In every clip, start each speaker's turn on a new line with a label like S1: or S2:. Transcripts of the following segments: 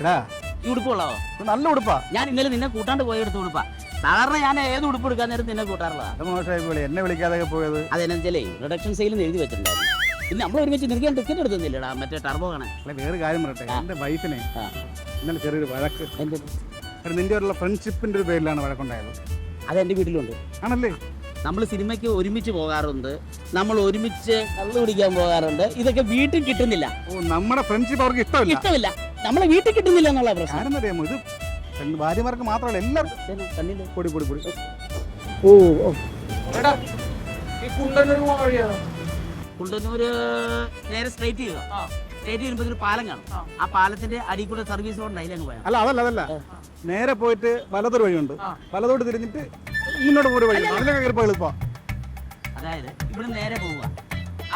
S1: എടാ
S2: ഈ ഉടുപ്പ് കൊള്ളാവോ?
S1: ഇത് നല്ല ഉടുപ്പാ.
S2: ഞാൻ ഇന്നലെ നിന്നെ കൂട്ടാണ്ട് പോയി എടുത്ത ഉടുപ്പാ. സാധാരണ ഞാൻ ഏത് ഉടുപ്പ് എടുക്കാൻ നേരം നിന്നെ കൂട്ടാറുള്ളതാ?
S1: അത് മോശമായി പോലെ എന്നെ വിളിക്കാതെ പോയത്.
S2: അതെന്നുവെച്ചാലേ റിഡക്ഷൻ സെയിൽ എഴുതി വെച്ചിട്ടുണ്ടായിരുന്നു. പിന്നെ നമ്മൾ ഒരുമിച്ച് നിനക്ക് ഞാൻ ടിക്കറ്റ് എടുത്തുന്നില്ലടാ മറ്റേ ടർബോ കാണാൻ
S1: അല്ല വേറെ കാര്യം പറയട്ടെ. എന്റെ വൈഫിനെ
S2: ആ.
S1: ഇന്നലെ ചെറിയൊരു വഴക്ക്.
S2: എന്റെ
S1: എടാ, നിന്റെ ഒരു ഫ്രണ്ട്ഷിപ്പിന്റെ ഒരു പേരിലാണ് വഴക്കുണ്ടായത്.
S2: അത് എന്റെ വീട്ടിലുണ്ട്.
S1: ആണല്ലേ?
S2: നമ്മൾ സിനിമയ്ക്ക് ഒരുമിച്ച് പോകാറുണ്ട്. നമ്മൾ ഒരുമിച്ച് കള്ളു കുടിക്കാൻ പോകാറുണ്ട്. ഇതൊക്കെ വീട്ടിൽ കിട്ടുന്നില്ല.
S1: ഓ നമ്മുടെ ഫ്രണ്ട്ഷിപ്പ് അവർക്ക് ഇഷ്ടമില്ല.
S2: ഇഷ്ടമില്ല. നമ്മളെ വീട്ടിൽ കിട്ടുന്നില്ല എന്നുള്ള പ്രശ്നം.
S1: കാരണം അറിയാമോ ഇത് പെണ്ണ് ഭാര്യമാർക്ക് മാത്രമല്ല എല്ലാവർക്കും.
S2: കണ്ടില്ലേ
S1: പൊടി പൊടി പൊടി.
S2: ഓ ഓ. കുണ്ടന്നൂര് നേരെ സ്ട്രൈറ്റ് ചെയ്യുക. സ്ട്രൈറ്റ് ചെയ്യുമ്പോൾ ഒരു പാലം കാണും. ആ. പാലത്തിന്റെ അടിയിൽ കൂടെ സർവീസ് റോഡ് അതിലങ്ങ് പോയാൽ
S1: അല്ല അതല്ല അതല്ല. നേരെ പോയിട്ട് വലതൊരു വഴിയുണ്ട്. വലതോട്ട് തിരിഞ്ഞിട്ട് മുന്നോട്ട് പോയി വഴി അതിലൊക്കെ കയറിപ്പോ എളുപ്പാ
S2: അതായത് ഇവിടെ നേരെ പോവുക.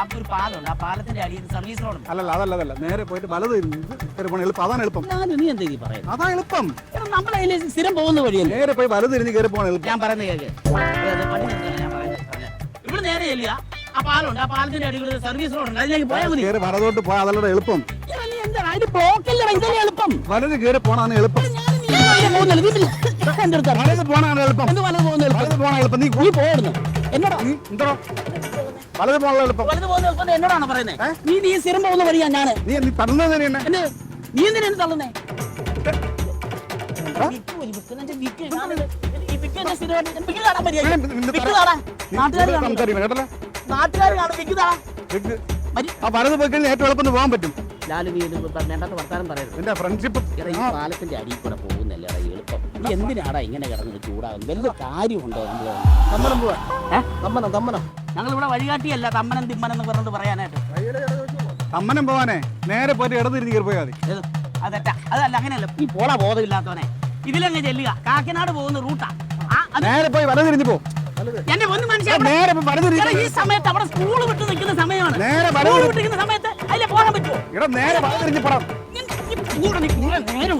S2: അപ്പൊ ഒരു പാലമുണ്ട് ആ പാലത്തിന്റെ അടിയിൽ സർവീസ് റോഡ്
S1: അല്ലല്ല അതല്ല അതല്ല. നേരെ പോയിട്ട് വലത് കയറി അതാണ് എളുപ്പം.
S2: ഞാൻ നീ ഈ പറയുന്നത്
S1: അതാ എളുപ്പം.
S2: നമ്മൾ അതിൽ സ്ഥിരം പോകുന്ന വഴിയല്ലേ?
S1: നേരെ പോയി വലത് തിരിഞ്ഞ് കയറി പോകണം എളുപ്പം.
S2: ഞാൻ പറയുന്നത് പറഞ്ഞത്. ഇവിടെ നേരെ ചെല്ലുക. ആ പാലമുണ്ട് ആ പാലത്തിന്റെ അടിയിൽ സർവീസ് റോഡ് ഉണ്ട്. അതിലേക്ക് പോയാൽ മതി.
S1: കയറി വലതോട്ട് പോയാൽ അതല്ലടെ എളുപ്പം. വലത് കയറി പോണാണ് എളുപ്പം.
S2: എന്റെ അടുത്ത്.
S1: വലത് പോണാണ് എളുപ്പം.
S2: വലത് പോകുന്ന എളുപ്പം?
S1: നീ
S2: പോയിരുന്നു എന്നോടാ?
S1: എന്തോ വലത് എളുപ്പം.
S2: വലത് പോകുന്ന എളുപ്പം. എന്നോടാണ് പറയുന്നത് നീ നീ ഞാൻ.
S1: നീ നീ തന്നത് തന്നെയാണ്
S2: എന്നെ? നീ എന്തിനാ എന്നെ തള്ളുന്നേ? വിക്ക് വിക്ക് എന്ന് വിക്ക്. ഞാനിത് ഈ വിക്ക്. എന്നെ സ്ഥിരമായിട്ട് ഞാൻ വിക്ക് കാണാൻ മര്യാദ. വിക്ക് കാണാൻ. നാട്ടുകാര് കാണും.
S1: സംസാരിക്കണം കേട്ടല്ലോ.
S2: നാട്ടുകാര് കാണും, വിക്ക് കാണാൻ.
S1: ഇത്
S2: മരി.
S1: ആ വലത് പോയി കഴിഞ്ഞാൽ ഏറ്റവും എളുപ്പം പോകാൻ പറ്റും.
S2: ലാലു നീ ഇത് വേണ്ടാത്ത വർത്താനം പറയരുത്.
S1: എന്റെ ഫ്രണ്ട്ഷിപ്പ്
S2: എടാ ഈ പാലത്തിന്റെ അടിയിൽ കൂടെ പോകുന്നല്ലേ എളുപ്പം. നീ എന്തിനാടാ ഇങ്ങനെ കിടന്നിട്ട് ചൂടാകുന്നത്? വലിയ കാര്യമുണ്ടോ നമ്മൾ?
S3: തമ്മനം പോവാ.
S2: ഏ?
S3: തമ്മനം തമ്മനം.
S2: ഞങ്ങൾ ഇവിടെ വഴികാട്ടിയല്ല തമ്മനം തിമ്മനം എന്ന് പറഞ്ഞിട്ട് പറയാനായിട്ട്.
S1: പോവാനേ. നേരെ പോയിട്ട് ഇടത് തിരിഞ്ഞ് കയറി പോയാൽ മതി.
S2: ഏത്? അതല്ല അതല്ല അങ്ങനെയല്ല. ഈ പോള ബോധമില്ലാത്തവനെ. ഇതിലങ്ങ് ചെല്ലുക. കാക്കനാട് പോകുന്ന റൂട്ടാ ആ. അത്
S1: നേരെ പോയി വലതിരിഞ്ഞ് പോ.
S2: എന്റെ ഒന്ന് മനുഷ്യ
S1: നേരെ പോയി
S2: എടാ, ഈ സമയത്ത് അവിടെ സ്കൂൾ വിട്ട് നിൽക്കുന്ന സമയമാണ്.
S1: നേരെ വലത്
S2: സ്കൂൾ വിട്ട് നിൽക്കുന്ന സമയത്ത് പറ്റുമോ?
S1: ഇവിടെ നേരെ വലത് തിരിഞ്ഞ് പോടാം.
S2: നേരെ